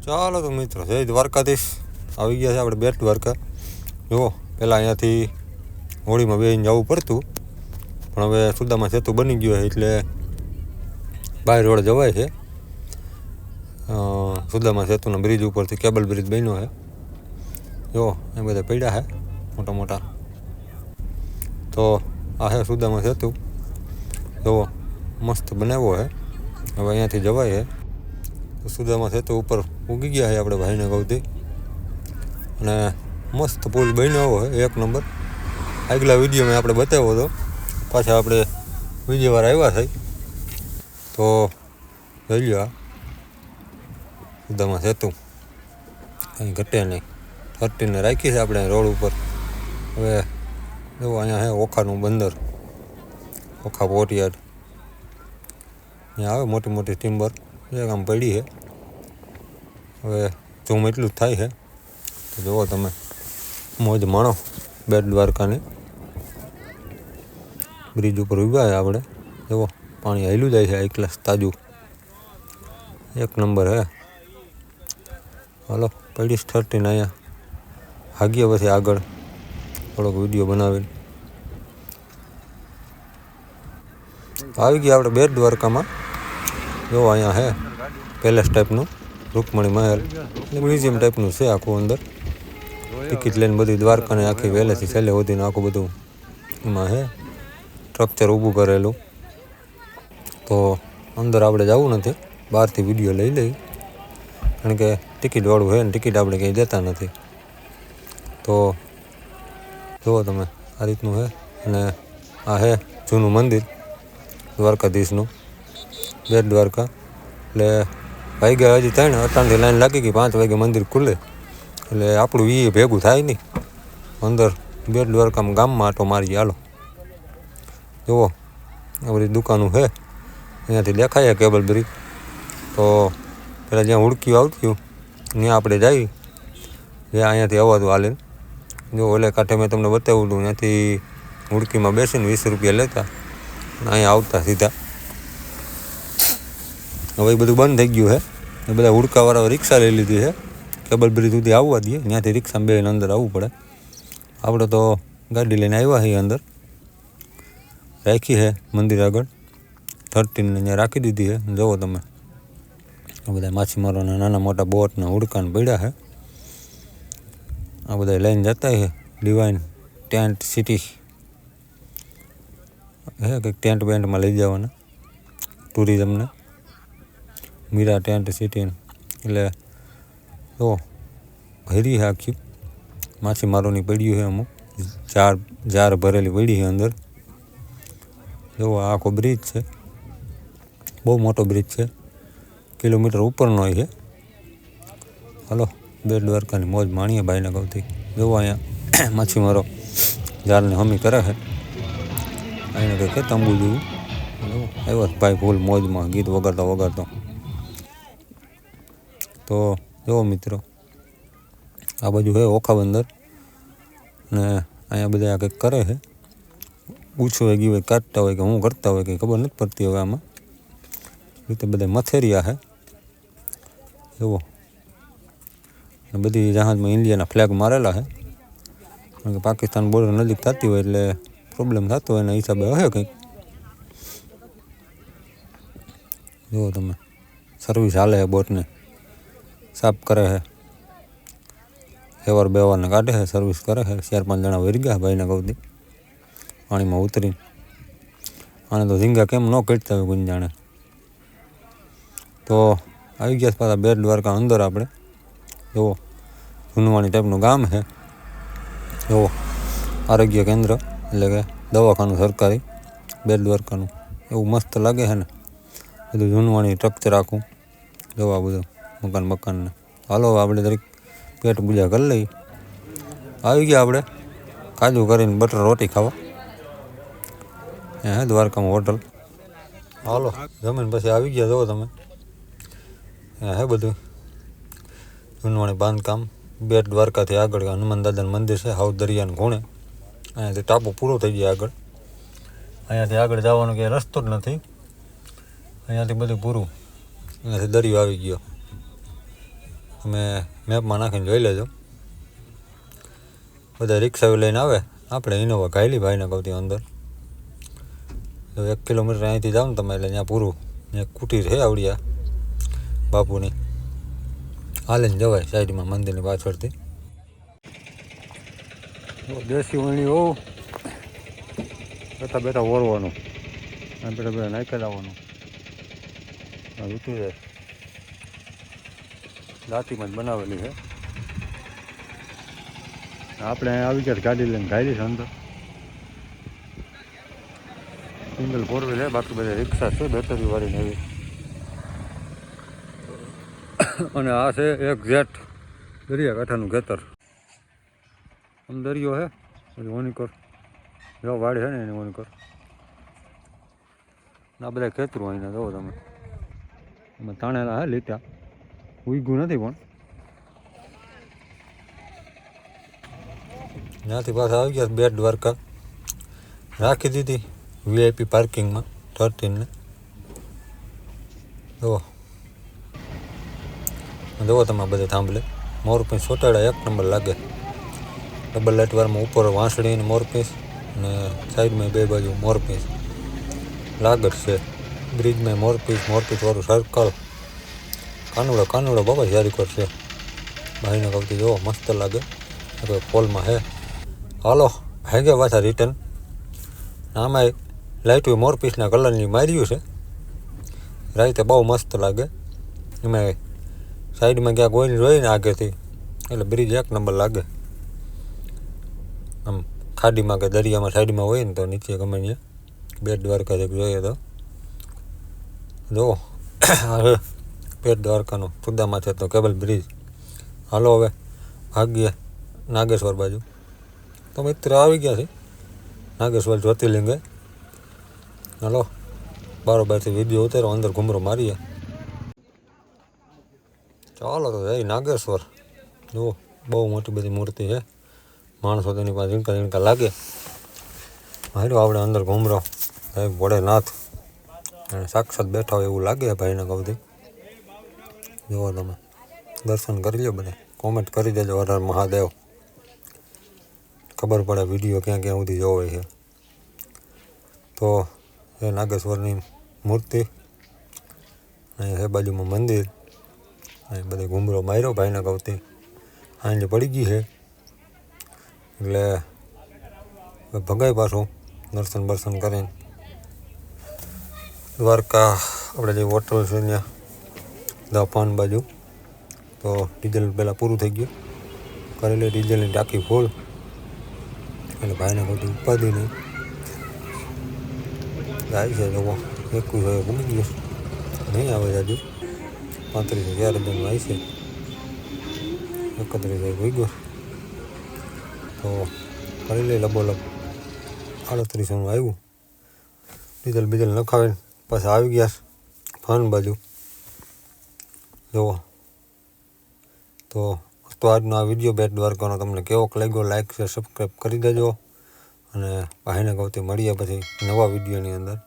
ચાલો તો મિત્રો, જય દ્વારકાધીશ. આવી ગયા છે આપણે બેટ દ્વારકા. જુઓ પહેલાં અહીંયાથી હોળીમાં બેસીને જવું પડતું, પણ હવે સુદામાં સેતુ બની ગયો છે, એટલે બાય રોડ જવાય છે. સુદામાં સેતુના બ્રિજ ઉપરથી કેબલ બ્રિજ બન્યો છે. જો એ બધા પડ્યા છે, મોટા મોટા. તો આ છે સુદામા સેતુ. જુઓ, મસ્ત બનાવ્યો છે. હવે અહીંયાથી જવાય છે. સુદામા સેતુ ઉપર ઉગી ગયા છે આપણે ભાઈને ગૌથી. અને મસ્ત પુલ બન્યો હોય એક નંબર. આગલા વિડીયોમાં આપણે બતાવ્યો હતો. પાછા આપણે બીજી વાર આવ્યા છે. તો જોઈ આ. સુદામા સેતુ અહીં ઘટે નહીં થર્ટીને રાખી છે આપણે રોડ ઉપર. હવે જો અહીંયા છે ઓખાનું બંદર. ઓખા પોટિયાડ. અહીંયા આવે મોટી મોટી ટિમ્બર. એક આમ પડી છે હવે ઝૂમ એટલું જ થાય છે તો જુઓ તમે મોજ માણો બેટ દ્વારકાની. બ્રિજ ઉપર ઊભા છે આપણે. જુઓ પાણી હાલ્યું જાય છે એક ક્લાસ તાજું. એક નંબર હે. હાલો પડીશ થર્ટીન અહીંયા ભાગ્યા પછી આગળ થોડોક વીડિયો બનાવેલ આવી ગયા આપણે બેટ દ્વારકામાં. જો અહીંયા હે, પેલેસ ટાઈપનું રૂકમણી મહેલ. એટલે મ્યુઝિયમ ટાઈપનું છે આખું અંદર. ટિકિટ લઈને બધી દ્વારકાને આખી વહેલેથી છેલ્લે સુધીને આખું બધું એમાં હે સ્ટ્રક્ચર ઊભું કરેલું. તો અંદર આપણે જવું નથી, બહારથી વીડિયો લઈ લઈ. કારણ કે ટિકિટવાળું છે ને ટિકિટ આપણે કંઈ દેતા નથી. તો જુઓ તમે, આ રીતનું છે અને આ હે જૂનું મંદિર, દ્વારકાધીશનું. બેટ દ્વારકા. એટલે વાગ્યા હજી ત્રણ, અટાણથી લાઈન લાગી ગઈ, પાંચ વાગે મંદિર ખુલે. એટલે આપણું એ ભેગું થાય નહીં. અંદર બેટ દ્વારકામાં ગામમાં આટો મારી હાલો. જુઓ, આ બધી દુકાનો છે. અહીંયાથી દેખાય કેબલ બ્રિજ. તો પેલા જ્યાં હુડકી આવતી ત્યાં આપણે જઈએ. જ્યાં અહીંયાથી અવાજ હાલે. જો ઓલે કાંઠે મેં તમને બતાવ્યું હતું, ત્યાંથી હુડકીમાં બેસીને વીસ રૂપિયા લેતા. અહીંયા આવતા સીધા. હવે બધું બંધ થઈ ગયું છે એ બધા હુડકાવાળા રિક્ષા લઈ લીધી છે કેબલ બ્રિજ સુધી આવવા દઈએ. ત્યાંથી રિક્ષા બેસીને અંદર આવવું પડે. આપણે તો ગાડી લઈને આવ્યા છીએ અંદર. રાખી છે મંદિર આગળ. થર્ટીનને અહીંયા રાખી દીધી છે જુઓ તમે. આ બધા માછીમારોના નાના મોટા બોટના હુડકાને પડ્યા છે આ બધા લઈને જતા છે ડિવાઇન ટેન્ટ સિટી હે, કંઈક ટેન્ટ બેન્ટમાં લઈ જવાના. ટુરિઝમને મીરા ટેન્ટ સિટી એટલે જો ભરી છે આખી. માછીમારોની પડ્યું છે અમુક. જાર જાર ભરેલી પડી છે અંદર. જો આખો બ્રિજ છે. બહુ મોટો બ્રિજ છે. કિલોમીટર ઉપરનો છે. હાલો, બેટ દ્વારકાની મોજ માણીએ ભાઈને ગૌથી. જોવો અહીંયા માછીમારો જારને હમી કરે છે. અહીંયા કંઈક તંબુ જેવું આવ્યો ભાઈ ફૂલ મોજમાં, ગીત વગાડતો વગાડતો. તો જુઓ મિત્રો, આ બાજુ છે ઓખા બંદર ને અહીંયા બધા કંઈક કરે છે પૂછવું ગયું હોય કાઢતા હોય કે હું કરતા હોય કંઈ ખબર નથી પડતી હવે આમાં. રીતે બધા મથેરિયા છે જુઓ. અને બધી જહાજમાં ઇન્ડિયાના ફ્લેગ મારેલા છે કારણ કે પાકિસ્તાન બોર્ડર નજીક થતી હોય એટલે પ્રોબ્લેમ થતો હોય એના હિસાબે હશે કંઈક. જુઓ તમે. સર્વિસ હાલે છે બોટને સાફ કરે છે. હેવર બેવરને કાઢે છે સર્વિસ કરે છે. ચાર પાંચ જણા વરી ગયા ભાઈને ગૌતી. પાણીમાં ઉતરીને. આને તો ઝીંગા કેમ ન કટતા હોય કોઈ જાણે. તો આવી ગયા પાછા બેટ દ્વારકા અંદર આપણે. જુઓ જૂનવાણી ટાઈપનું ગામ છે. જુઓ આરોગ્ય કેન્દ્ર એટલે કે દવાખાનું સરકારી, બેટ દ્વારકાનું. એવું મસ્ત લાગે છે ને. બધું જૂનવાણી સ્ટ્રક્ચર આખું. જોવા બધું. મકાન, મકાનને. હાલો, આપણે દરેક પેટ પૂજા કરી લઈએ. આવી ગયા આપણે. કાજુ કરીને બટર રોટી ખાવા. હે, દ્વારકામાં હોટલ. હાલો, જમીન પછી આવી ગયા જુઓ તમે. હે બધું. જૂનવાણી બાંધકામ. બેટ દ્વારકાથી આગળ. હનુમાન દાદાનું મંદિર છે હાવ દરિયાને ખૂણે. અહીંયાથી ટાપુ પૂરો થઈ ગયો આગળ. અહીંયાથી આગળ જવાનો ક્યાંય રસ્તો જ નથી. અહીંયાથી બધું પૂરું. અહીંયાથી દરિયો આવી ગયો. તમે મેપમાં નાખીને જોઈ લેજો. બધા રિક્ષાઓ લઈને આવે. આપણે ઇનોવા ગાયલી ભાઈને કહું અંદર. તો એક કિલોમીટર અહીંથી જાઓ ને તમે એટલે ત્યાં પૂરું. એક કુટીર છે આવડિયા, બાપુની. હાલીને જવાય સાઈડમાં મંદિરની પાછળથી. દેશી વણી હોવ બેઠા બેઠા ઓરવાનું. બેઠા બેઠા નાખી લાવવાનું આ જાય દાંતીમાં જ બનાવેલી છે. આપણે આવી ગયા ગાડી લઈને ગાડી છે અંદર. સિંગલ ફોર વ્હીલ બાકી બધા રિક્ષા છે બેટરી વાળી એવી. અને આ છે એક જેટ દરિયાકાંઠાનું ખેતર. આમ દરિયો છે પછી ઓનિકર જો વાડી છે ને એની ઓનિકર આ બધા ખેતરું અહીંના જુઓ તમે. અમે તાણેલા હે લીટા. ઉઈગું નથી પણ ત્યાંથી પાછા આવી ગયા બેટ દ્વારકા. રાખી દીધી વીઆઈપી પાર્કિંગમાં થર્ટીનને જુઓ. જુઓ તમે બધે થાંભલે. મોરપીસ સોટાડા એક નંબર લાગે. ડબલ લાઇટ વારમાં ઉપર વાંસળીને ને અને સાઈડમાં બે બાજુ મોરપીસ લાગર છે. બ્રિજમાં મોરપીસ મોરપીસવાળું સર્કલ કાનુડો કાનુડો બાબા જારી કરશે ભાઈને કહું જોવો મસ્ત લાગે. હવે પોલમાં હે. હાલો હે ગયો પાછા રિટર્ન આમાં લાઇટ મોરપીસના કલરની માર્યું છે. રાઈતે બહુ મસ્ત લાગે. એમાં સાઈડમાં ક્યાંક હોય જોઈને આગેથી. એટલે બ્રિજ એક નંબર લાગે. આમ ખાડીમાં કે દરિયામાં સાઈડમાં હોય ને તો નીચે ગમે ત્યાં. બેટ દ્વારકા જોઈએ તો. જુઓ હવે દ્વારકાનો સુદામાં તો કેબલ બ્રિજ. હાલો હવે ભાગ્ય નાગેશ્વર બાજુ. તો મિત્ર આવી ગયા છે, નાગેશ્વર જ્યોતિર્લિંગે. હાલો, બારોબારથી વીડિયો ઉતારો, અંદર ઘૂમરો મારીએ. ચાલો તો જય નાગેશ્વર. જુઓ, બહુ મોટી બધી મૂર્તિ છે. માણસો તેની પાસે ઝીણકા ઝીણકા લાગે. હાલો, આપણે અંદર ઘૂમરો. સાહેબ ભોળેનાથ. અને સાક્ષાત બેઠા હોય એવું લાગે ભાઈને કહું જુઓ તમે દર્શન કરી લો બધા. કોમેન્ટ કરી દેજો હર મહાદેવ. ખબર પડે વીડિયો ક્યાં ક્યાં સુધી જોવે છે. તો એ નાગેશ્વરની મૂર્તિ, અહીં હે બાજુમાં મંદિર, અહીં બધે ઘૂમરો માર્યો ભાઈના કહુતી સાંજે પડી ગઈ છે. એટલે ભગાઈ પાછું દર્શન બર્શન કરીને દ્વારકા, આપણે જે હોટલ છે ત્યાં દફાન બાજુ. તો ડીઝલ પહેલાં પૂરું થઈ ગયું. કરેલી ડીઝલની ટાંકી ફૂલ. એટલે ભાઈને બધું ઉપાધિ નહીં. જાય છે લોકો. એકવીસ હવે ભૂલી ગયું. નહીં આવે હજુ પાંત્રીસ હજાર હજારનું આવી છે. એકત્રીસ હજાર ભૂઈ ગયો. તો કરી લઈ લબોલબ આડત્રીસોનું આવ્યું. ડીઝલ બીજલ નખાવીને પાછા આવી ગયા. ફન બાજુ. જુઓ. તો તો આજનો આ વીડિયો બેટ દ્વારકાનો તમને કેવો લાગ્યો લાઈક શેર સબસ્ક્રાઈબ કરી દેજો. અને ભાઈને કહું મળીએ પછી નવા વિડીયોની અંદર.